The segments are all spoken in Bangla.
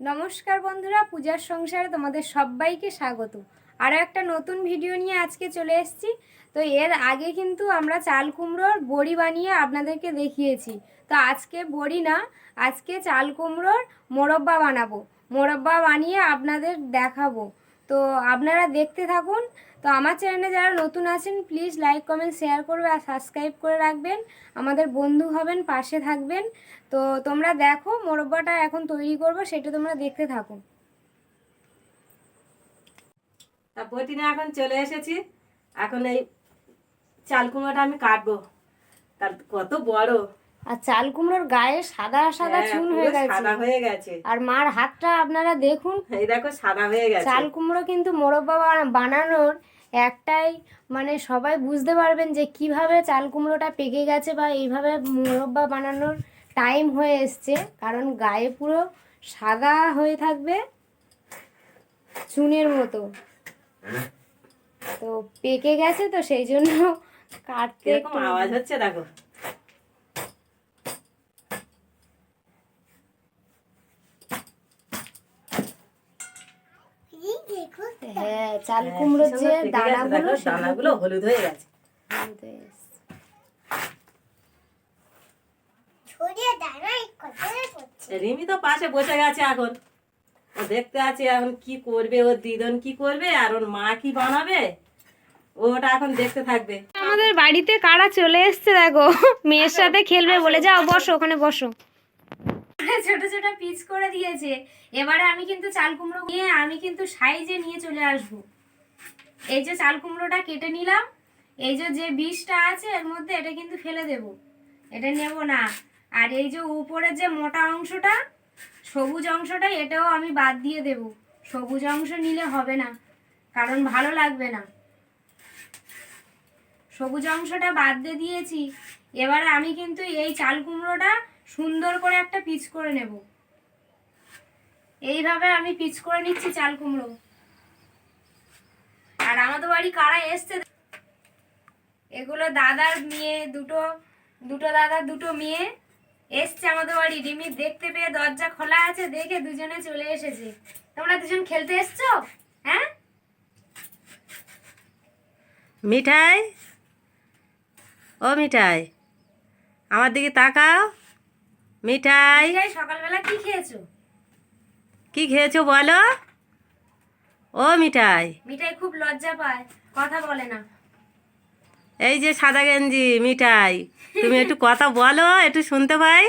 নমস্কার বন্ধুরা, পূজার সংসারে তোমাদের সবাইকে স্বাগত। আরও একটা নতুন ভিডিও নিয়ে আজকে চলে এসেছি। তো এর আগে কিন্তু আমরা চাল কুমড়োর বড়ি বানিয়ে আপনাদেরকে দেখিয়েছি। তো আজকে বড়ি না, আজকে চাল কুমড়োর মোরব্বা বানাবো। মোরব্বা বানিয়ে আপনাদের দেখাবো। তো আপনারা দেখতে থাকুন। তো আমার চ্যানেলে যারা নতুন আছেন প্লিজ লাইক কমেন্ট শেয়ার করবে আর সাবস্ক্রাইব করে রাখবেন। আমাদের বন্ধু হবেন, পাশে থাকবেন। তো তোমরা দেখো, মোরব্বাটা এখন তৈরি করব, সেটা তোমরা দেখতে থাকো। তা বটিনে এখন চলে এসেছি। এখন এই চাল কুমড়োটা আমি কাটবো। তার কত বড়। আর চাল কুমড়োর গায়ে সাদা সাদা হ্যাঁ, চুন হয়ে গেছে। সাদা হয়ে গেছে। আর মার হাতটা আপনারা দেখুন। এই দেখো সাদা হয়ে গেছে। চাল কুমড়ো কিন্তু মোরব্বা বানানোর একটাই মানে সবাই বুঝতে পারবেন যে কীভাবে চাল কুমড়োটা পেকে গেছে বা এইভাবে মোরব্বা বানানোর টাইম হয়ে এসছে। কারণ গায়ে পুরো সাদা হয়ে থাকবে চুনের মতো। তো পেকে গেছে তো সেই জন্য কাটতে আওয়াজ হচ্ছে দেখো। হ্যাঁ চাল কুমড়োর যে হ্যাঁ, গেছে, দানাগুলো দানাগুলো হলুদ হয়ে গেছে। রিমি তো পাশে বসে গেছে এখন। ও দেখতে আছে এখন কি করবে ওর দিদন কি করবে আর ওর মা কি বানাবে ও ওটা এখন দেখতে থাকবে। আমাদের বাড়িতে কারা চলে এসছে দেখো মেয়ের সাথে খেলবে বলে। যাও বসো ওখানে বসো। ছোট ছোট পিচ করে দিয়েছে। এবারে আমি কিন্তু চাল কুমড়ো নিয়ে, আমি কিন্তু সাইজে নিয়ে চলে আসব। এই যে চাল কুমড়োটা কেটে নিলাম, এই যে যে আছে এর মধ্যে এটা কিন্তু ফেলে দেব। এটা নেব না। আর এই যে উপরের যে মোটা অংশটা, সবুজ অংশটা, এটাও আমি বাদ দিয়ে দেব। সবুজ অংশ নিলে হবে না, কারণ ভালো লাগবে না। সবুজ অংশটা বাদ দিয়ে দিয়েছি। এবারে আমি কিন্তু এই চাল কুমড়োটা সুন্দর করে একটা পিচ করে নেব। এইভাবে আমি পিচ করে নিচ্ছি চাল কুমড়ো। আর আমাদের বাড়ি কারা এসছে এগুলো দাদার মেয়ে, দুটো দুটো দাদার দুটো মেয়ে এসছে আমাদের বাড়ি। রিমি দেখতে পেয়ে দরজা খোলা আছে, দেখে দুজনে চলে এসেছে। তোমরা দুজন খেলতে এসছো? হ্যাঁ? মিঠাই? ও মিঠাই, আমার দিকে তাকাও। মিঠাই। এই সকালবেলা কি খেয়েছো? কি খেয়েছো বলো? ও মিঠাই। মিঠাই খুব লজ্জা পায় কথা বলে না। এই যে সাদা গেঞ্জি মিঠাই। তুমি একটু কথা বলো একটু শুনতে পাই।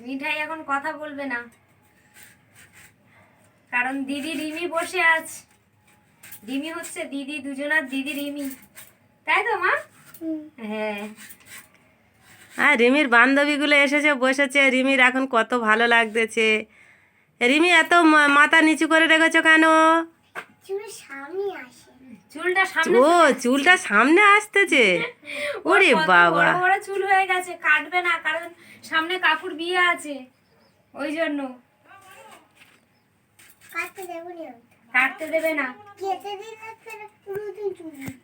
মিঠাই এখন কথা বলবে না। কারণ দিদি রিমি বসে আছে রিমি হচ্ছে দিদি দুজনার দিদি রিমি। তাই তো মা? হ্যাঁ। আর রিমির বান্ধবীগুলো এসেছে বসেছে। রিমির এখন কত ভালো লাগতেছে। রিমি এত মা- মাথা নিচু করে রেখেছো কেন? চুলটা সামনে ও চুলটা সামনে আসতেছে? ওরে বাবা বড় চুল হয়ে গেছে কাটবে না কারণ সামনে কাকুর বিয়ে আছে। ওই জন্য। কাটতে দেবে না হ্যাঁ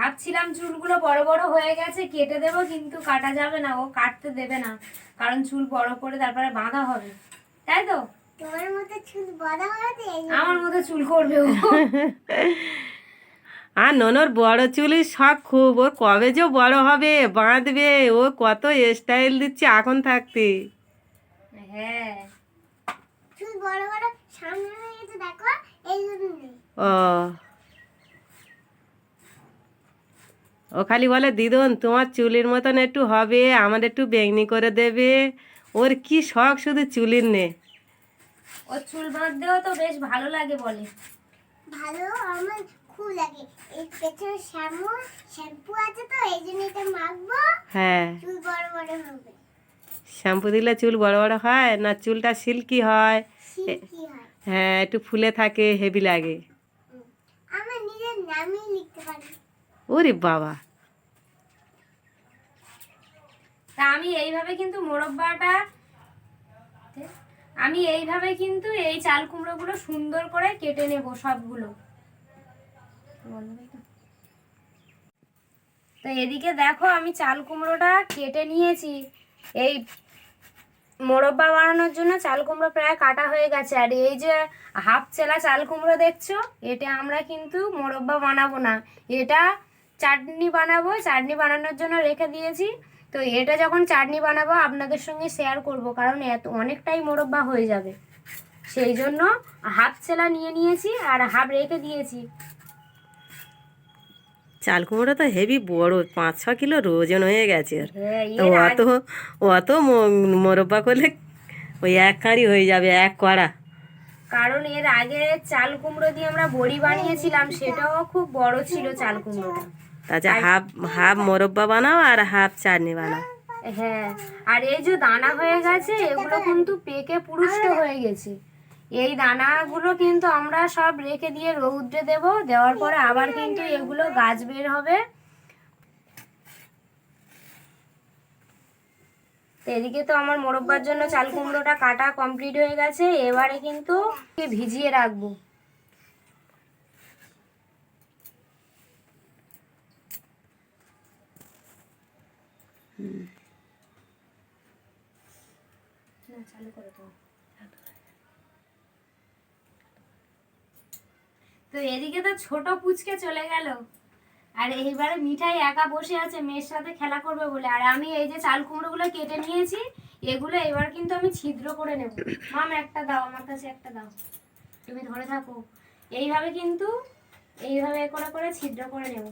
ভাবছিলাম চুলগুলো বড় বড় হয়ে গেছে কেটে দেব কিন্তু কাটা যাবে না ও কাটতে দেবে না কারণ চুল বড় করে তারপরে বাঁধা হবে। তাই তো? আমার মতো চুল করবে ও। আর ননর বড় চুলের শখ খুব ওর কবে যে বড় হবে বাঁধবে ও কত স্টাইল দিচ্ছে এখন থাকতে। হ্যাঁ। ও। ও খালি বলে দিদন তোমার চুলের মতন একটু হবে আমার একটু বেগনি করে দেবে। ওর কি শখ শুধু চুলির নে। ও চুল বাঁধতেও তো বেশ ভালো লাগে বলে। ভালো আমার খুব লাগে। এই পেছনে শ্যাম্পু শ্যাম্পু আছে তো এই জন্য এটা মাখবো। হ্যাঁ। চুল বড় বড় হবে। শ্যাম্পু দিলে চুল বড় বড় হয় না চুলটা সিল্কি হয়? সিল্কি হয়। হ্যাঁ একটু ফুলে থাকে হেভি লাগে। আমার নিজের নামই লিখতে পারি। ওরে বাবা। তা আমি এইভাবে কিন্তু মোরব্বাটা আমি এইভাবে কিন্তু এই চাল কুমড়োগুলো সুন্দর করে কেটে নেব সবগুলো। তো এদিকে দেখো আমি চাল কুমড়োটা কেটে নিয়েছি। এই মোরব্বা বানানোর জন্য চাল কুমড়ো প্রায় কাটা হয়ে গেছে। আর এই যে হাফ চেলা চাল কুমড়ো দেখছ, এটা আমরা কিন্তু মোরব্বা বানাবো না। এটা চাটনি বানাবো চাটনি বানানোর জন্য রেখে দিয়েছি। তো এটা যখন চাটনি বানাবো আপনাদের সঙ্গে শেয়ার করব কারণ এত অনেকটাই মোরব্বা হয়ে যাবে। সেই জন্য হাফ চেলা নিয়ে নিয়েছি আর হাফ রেখে দিয়েছি। চাল কুমড়ো তো হেভি বড় পাঁচ ছ কিলো ওজন হয়ে গেছে। হ্যাঁ অত অত মোরব্বা করলে ওই এক কাঁড়ি হয়ে যাবে এক কড়া। কারণ এর আগে চাল কুমড়ো দিয়ে আমরা বড়ি বানিয়েছিলাম সেটাও খুব বড় ছিল চাল কুমড়োটা। তাছাড়া হাফ হাফ মোরব্বা বানাও আর হাফ চাটনি বানাও। হ্যাঁ আর এই যে দানা হয়ে গেছে, এগুলো কিন্তু পেকে পুরুষ্ট হয়ে গেছে। এই দানাগুলো কিন্তু আমরা সব রেখে দিয়ে রৌদ্রে দেব, দেওয়ার পরে আবার কিন্তু এগুলো গাছ বের হবে। এদিকে তো আমার মোরব্বার জন্য চাল কুমড়োটা কাটা কমপ্লিট হয়ে গেছে, এবারে কিন্তু ভিজিয়ে রাখব না চালু করে দাও তো এদিকে তো ছোট পুচকে চলে গেল। আর এইবারে মিঠাই একা বসে আছে মেয়ের সাথে খেলা করবে বলে। আর আমি এই যে চাল কুমড়োগুলো কেটে নিয়েছি এগুলো এবার কিন্তু আমি ছিদ্র করে নেব। মাম একটা দাও আমার কাছে একটা দাও। তুমি ধরে থাকো। এইভাবে কিন্তু এইভাবে করে করে ছিদ্র করে নেব।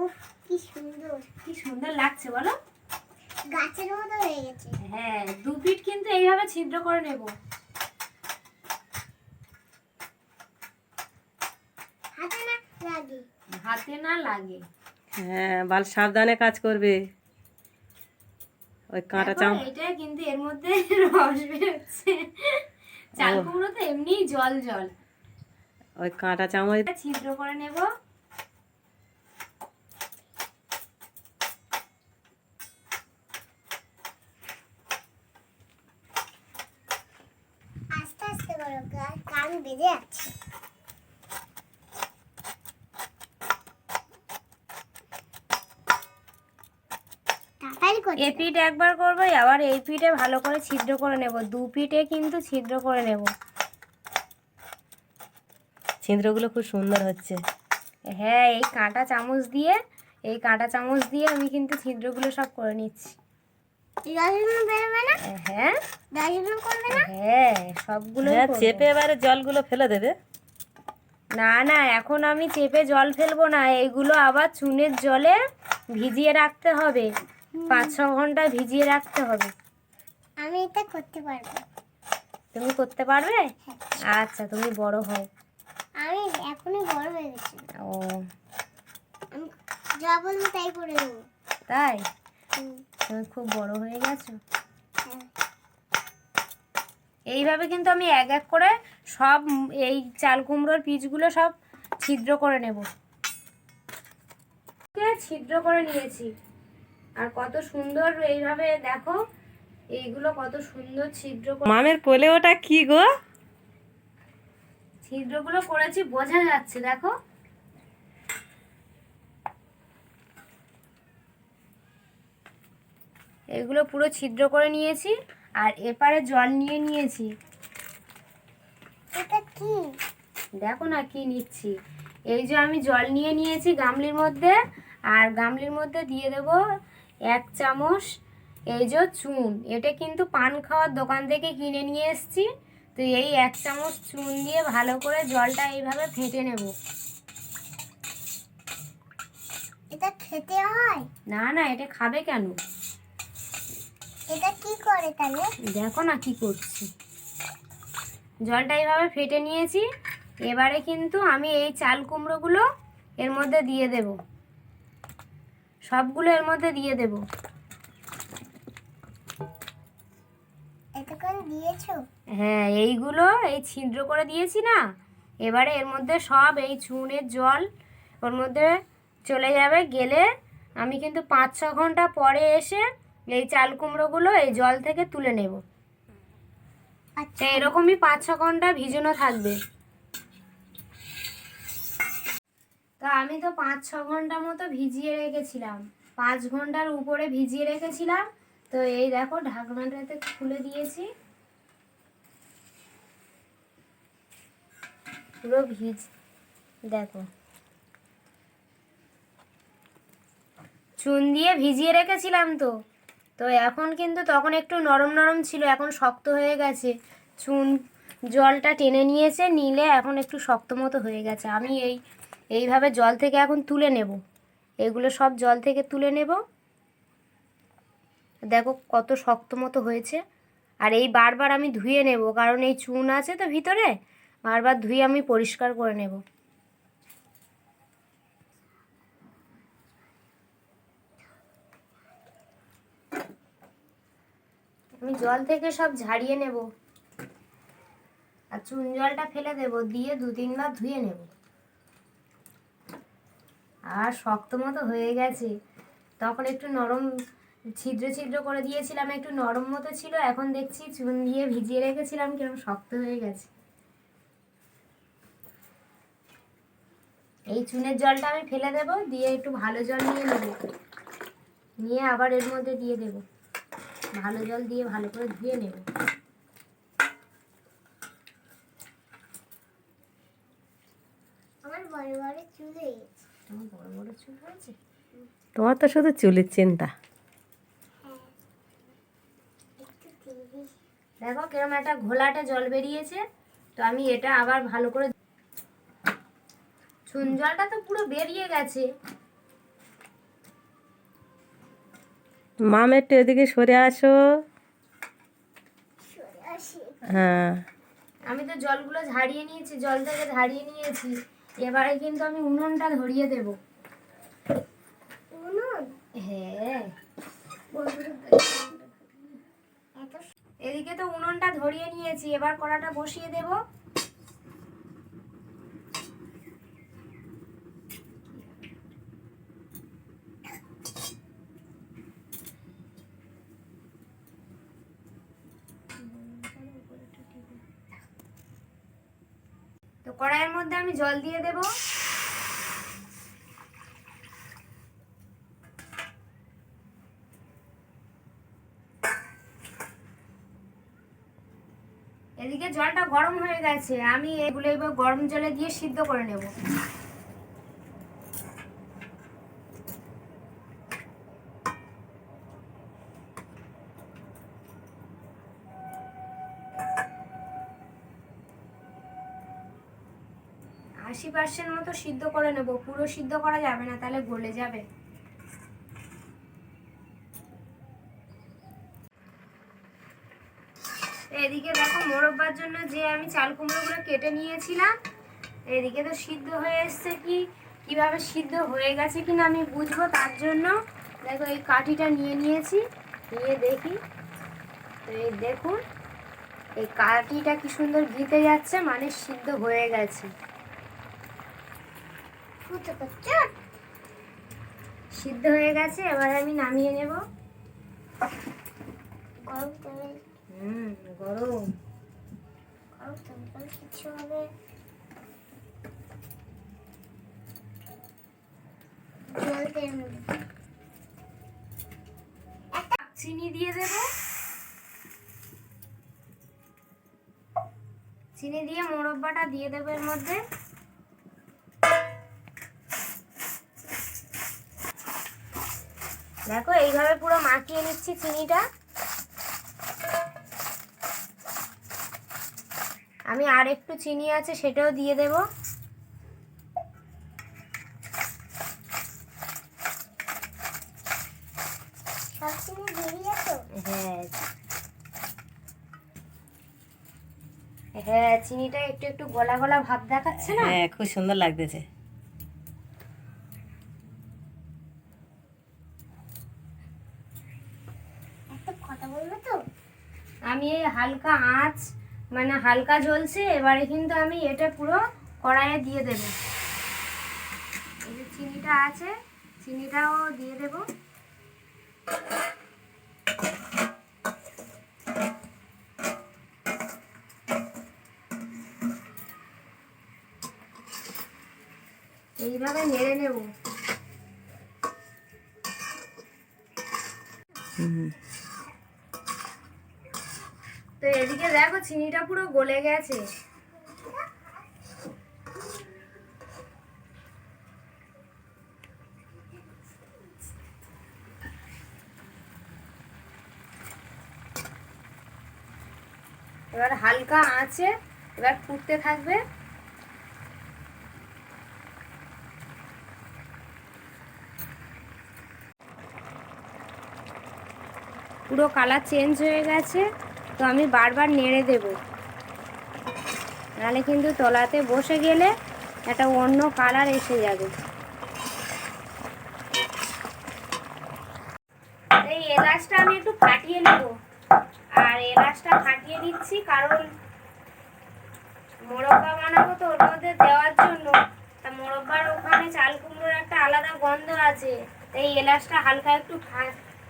উফ কি সুন্দর। কি সুন্দর লাগছে বলো? গাছের মতো হয়ে গেছে। হ্যাঁ দু ফিট কিন্তু এইভাবে ছিদ্র করে নেব হাতে না লাগে হাতে না লাগে। হ্যাঁ বাল সাবধানে কাজ করবে। ওই কাঁটা চাম এটা কিন্তু এর মধ্যে রস বেরোচ্ছে। চাল কুমড়ো তো এমনি জল জল। ওই কাঁটা চামচ ছিদ্র করে নেব। আস্তে আস্তে করো কান বেজে যাচ্ছে। এ পিঠ একবার করব আবার এই পিঠে ভালো করে ছিদ্র করে নেব। দু পিঠে কিন্তু ছিদ্র করে নেব। ছিদ্রগুলো খুব সুন্দর হচ্ছে। হ্যাঁ এই কাঁটা চামচ দিয়ে এই কাঁটা চামচ দিয়ে আমি কিন্তু ছিদ্রগুলো সব করে নিচ্ছি। হ্যাঁ। হ্যাঁ সবগুলো হ্যাঁ চেপে এবারে জলগুলো ফেলে দেবে। না না এখন আমি চেপে জল ফেলব না এইগুলো আবার চুনের জলে ভিজিয়ে রাখতে হবে। পাঁচ ছ ঘণ্টা ভিজিয়ে রাখতে হবে। আমি এটা করতে পারব। তুমি করতে পারবে? আচ্ছা তুমি বড় হও। আমি এখনই বড় হয়ে গেছি। ও। আমি যা বলব তাই করে দেবো তাই? তুমি খুব বড় হয়ে গেছো। হ্যাঁ। এইভাবে কিন্তু আমি এক এক করে সব এই চাল কুমড়োর পিচগুলো সব ছিদ্র করে নেব। কে ছিদ্র করে নিয়েছি। আর কত সুন্দর এইভাবে দেখো। এইগুলো কত সুন্দর ছিদ্র মামের কোলে ওটা কি গো? ছিদ্রগুলো করেছি বোঝা যাচ্ছে দেখো। এগুলো পুরো ছিদ্র করে নিয়েছি আর এপারে জল নিয়ে নিয়েছি। এটা কি? দেখো না কি নিচ্ছি। এই যে আমি জল নিয়ে নিয়েছি গামলির মধ্যে আর গামলির মধ্যে দিয়ে দেব এক চামচ এই যে চুন এটা কিন্তু পান খাওয়ার দোকান থেকে কিনে নিয়ে এসেছি। তো এই এক চামচ চুন দিয়ে ভালো করে জলটা এইভাবে ফেটে নেব। এটা খেতে হয়? না না এটা খাবে কেন? এটা কি করে তাহলে? দেখো না কি করছি। জলটা এইভাবে ফেটে নিয়েছি। এবারে কিন্তু আমি এই চাল কুমড়োগুলো এর মধ্যে দিয়ে দেব। সবগুলো এর মধ্যে দিয়ে দেব। দিয়েছ? হ্যাঁ এইগুলো এই ছিদ্র করে দিয়েছি না? এবারে এর মধ্যে সব এই চুনের জল ওর মধ্যে চলে যাবে। গেলে আমি কিন্তু পাঁচ ছ ঘণ্টা পরে এসে এই চাল কুমড়োগুলো এই জল থেকে তুলে নেব। আচ্ছা। এরকমই পাঁচ ছ ঘণ্টা ভিজানো থাকবে। তো আমি তো পাঁচ, ছ ঘণ্টা মতো ভিজিয়ে রেখেছিলাম। পাঁচ ঘণ্টার উপরে ভিজিয়ে রেখেছিলাম। তো এই দেখো, ঢাকনাটাতে খুলে দিয়েছি। পুরো ভিজ, দেখো। চুন দিয়ে ভিজিয়ে রেখেছিলাম তো। তো এখন কিন্তু তখন একটু নরম নরম ছিল, এখন শক্ত হয়ে গেছে। চুন, জলটা টেনে নিয়েছে, নিলে এখন একটু শক্ত মতো হয়ে গেছে। আমি এই এইভাবে জল থেকে এখন তুলে নেব। এগুলো সব জল থেকে তুলে নেব। দেখো কত শক্ত মতো হয়েছে। আর এই বারবার আমি ধুয়ে নেব, কারণ এই চুন আছে তো ভিতরে, বারবার ধুয়ে আমি পরিষ্কার করে নেব। আমি জল থেকে সব ঝাড়িয়ে নেব। আর চুন জলটা ফেলে দেব, দিয়ে দু তিনবার ধুয়ে নেব। আর শক্ত মতো হয়ে গেছে। তখন একটু নরম ছিদ্র ছিদ্র করে দিয়েছিলাম, একটু নরম মতো ছিল, এখন দেখছি চুন দিয়ে ভিজিয়ে রেখেছিলাম কীরকম শক্ত হয়ে গেছে। এই চুনের জলটা আমি ফেলে দেব, দিয়ে একটু ভালো জল নিয়ে নেব। নিয়ে আবার এর মধ্যে দিয়ে দেব। ভালো জল দিয়ে ভালো করে ধুয়ে নেব আমার বড় বড় চুল হয়ে গেছে আমার বড় বড় চুল হয়েছে তোমার তো শুধু চুলের চিন্তা দেখো কিরম একটা ঘোলাটে জল বেরিয়েছে তো আমি এটা আবার ভালো করে চুন জলটা তো পুরো বেরিয়ে গেছে। মাম একটু এদিকে সরে আসো। হ্যাঁ। আমি তো জলগুলো ঝাড়িয়ে নিয়েছি জল থেকে ঝাড়িয়ে নিয়েছি। এবারে কিন্তু আমি উনুনটা ধরিয়ে দেব। এদিকে তো উনুনটা ধরিয়ে নিয়েছি, এবার কড়াটা বসিয়ে দেব। তো কড়াইয়ের মধ্যে আমি জল দিয়ে দেব এদিকে জলটা গরম হয়ে গেছে, আমি এগুলো এবার গরম জলে দিয়ে সিদ্ধ করে নেব। আশি পার্সেন্ট মতো সিদ্ধ করে নেব, পুরো সিদ্ধ করা যাবে না, তাহলে গলে যাবে। এদিকে দেখো মোরব্বার জন্য যে আমি চাল কুমড়োগুলো কেটে নিয়েছিলাম এদিকে তো সিদ্ধ হয়ে এসছে কি কীভাবে সিদ্ধ হয়ে গেছে কিনা আমি বুঝব তার জন্য দেখো এই কাঠিটা নিয়ে নিয়েছি নিয়ে দেখি। তো এই দেখুন এই কাঠিটা কি সুন্দর ঘিতে যাচ্ছে মানে সিদ্ধ হয়ে গেছে। সিদ্ধ হয়ে গেছে এবার আমি নামিয়ে নেব। গরম। কিছু হবে চিনি দিয়ে দেব। চিনি দিয়ে মোরব্বাটা দিয়ে দেবো এর মধ্যে। দেখো, এইভাবে পুরো মাখিয়ে নিচ্ছি চিনিটা। আমি আর একটু চিনি আছে সেটাও দিয়ে দেব। সব চিনি হ্যাঁ। হ্যাঁ চিনিটা একটু একটু গলা গলা ভাব দেখাচ্ছে না? হ্যাঁ খুব সুন্দর লাগতেছে। একটা কথা বলব তো? আমি এই হালকা আঁচ মানে হালকা জ্বলছে, এবারে কিন্তু আমি এটা পুরো কড়াইয়ে দিয়ে দেব। এই যে চিনিটা আছে, চিনিটাও দিয়ে দেব। এইভাবে নেড়ে নেব। তো এদিকে দেখো চিনিটা পুরো গলে গেছে। এবার হালকা আঁচে এবার ফুটতে থাকবে। পুরো কালার চেঞ্জ হয়ে গেছে। তো আমি বারবার নেড়ে দেব। নাহলে কিন্তু তলাতে বসে গেলে একটা অন্য কালার এসে যাবে। এই এলাচটা আমি একটু ফাটিয়ে নেব। আর এলাচটা ফাটিয়ে দিচ্ছি কারণ মোরব্বা বানাবো তো ওর মধ্যে দেওয়ার জন্য। তা মোরব্বার ওখানে চাল কুমড়োর একটা আলাদা গন্ধ আছে। এই এলাচটা হালকা একটু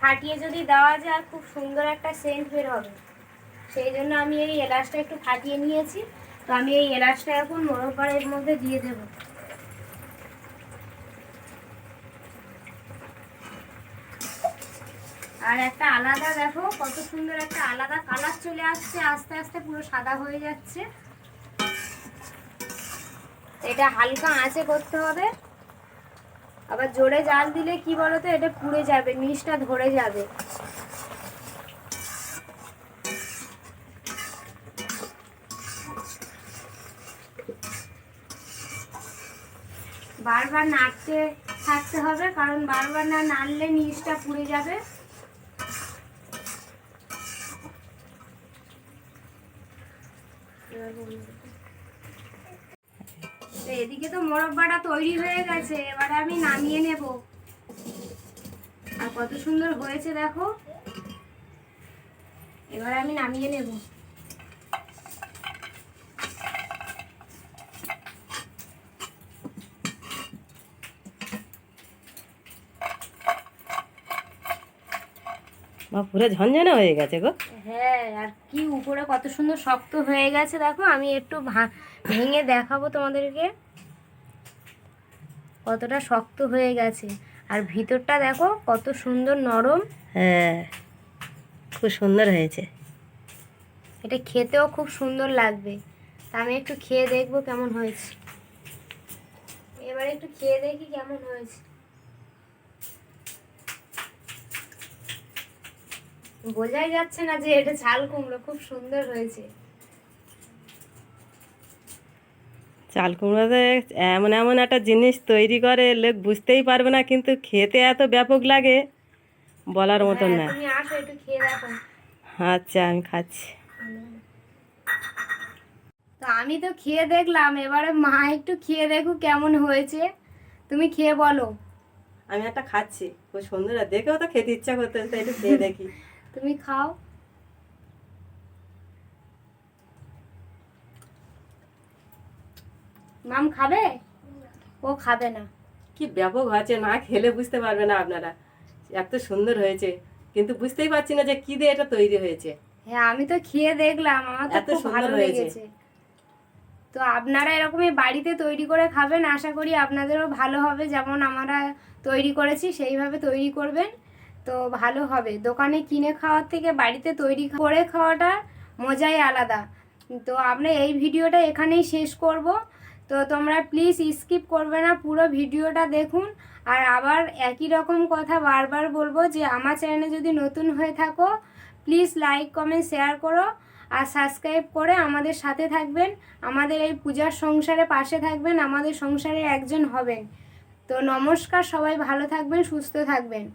ফাটিয়ে যদি দেওয়া যায়, খুব সুন্দর একটা সেন্ট বের হবে। সেই জন্য আমি এই এলাচটা একটু ফাটিয়ে নিয়েছি। তো আমি এই এলাচটা এখন মোরব্বারের মধ্যে দিয়ে দেব। আর একটা আলাদা দেখো, কত সুন্দর একটা আলাদা কালার চলে আসছে, আস্তে আস্তে পুরো সাদা হয়ে যাচ্ছে। এটা হালকা আঁচে করতে হবে। আবার জোরে জাল দিলে কি বলতো, এটা পুড়ে যাবে, নিচটা ধরে যাবে। বারবার নাড়তে থাকতে হবে, কারণ বারবার না নাড়লে নিচটা পুড়ে যাবে। এদিকে তো মোরব্বাটা তৈরি হয়ে গেছে, এবারে আমি নামিয়ে নেব। আর কত সুন্দর হয়েছে দেখো। এবার আমি নামিয়ে নেব। মা পুরো ঝনঝনে হয়ে গেছে গো। হ্যাঁ আর কি উপরে কত সুন্দর শক্ত হয়ে গেছে দেখো আমি একটু ভেঙে দেখাবো তোমাদেরকে। কতটা শক্ত হয়ে গেছে। আর ভিতরটা দেখো কত সুন্দর নরম। হ্যাঁ খুব সুন্দর হয়েছে। এটা খেতেও খুব সুন্দর লাগবে। তা আমি একটু খেয়ে দেখব কেমন হয়েছে। এবার একটু খেয়ে দেখি কেমন হয়েছে। বোঝাই যাচ্ছে না যে এটা ঝাল কুমড়ো খুব সুন্দর হয়েছে। চাল কুমড়োতে এমন এমন একটা জিনিস তৈরি করে লোক বুঝতেই পারবে না কিন্তু খেতে এত ব্যাপক লাগে বলার মতন হ্যাঁ, না। তুমি আসো একটু খেয়ে দেখো। আচ্ছা আমি খাচ্ছি। তো আমি তো খেয়ে দেখলাম এবারে মা একটু খেয়ে দেখো কেমন হয়েছে। তুমি খেয়ে বলো। আমি একটা খাচ্ছি খুব সুন্দর আর দেখেও তো খেতে ইচ্ছা করতে একটু খেয়ে দেখি। তুমি খাও। মাম খাবে? ও খাবে না। কি ব্যাপক হয়েছে না খেলে বুঝতে পারবে না আপনারা। এত সুন্দর হয়েছে কিন্তু বুঝতেই পারছি না যে কি দিয়ে এটা তৈরি হয়েছে। হ্যাঁ আমি তো খেয়ে দেখলাম আমার তো খুব সুন্দর ভালো হয়েছে। লেগেছে। তো আপনারা এরকমই বাড়িতে তৈরি করে খাবেন আশা করি আপনাদেরও ভালো হবে যেমন আমরা তৈরি করেছি সেইভাবে তৈরি করবেন। তো ভালো হবে। দোকানে কিনে খাওয়ার থেকে বাড়িতে তৈরি করে খাওয়াটা মজাই আলাদা। তো আমরা এই ভিডিওটা এখানেই শেষ করব। তো তোমরা প্লিজ স্কিপ করবে না, পুরো ভিডিওটা দেখুন। আর আবার একই রকম কথা বারবার বলব যে, আমার চ্যানেলে যদি নতুন হয়ে থাকো প্লিজ লাইক কমেন্ট শেয়ার করো। আর সাবস্ক্রাইব করে আমাদের সাথে থাকবেন। আমাদের এই পূজার সংসারে পাশে থাকবেন। আমাদের সংসারে একজন হবেন। তো নমস্কার, সবাই ভালো থাকবেন, সুস্থ থাকবেন।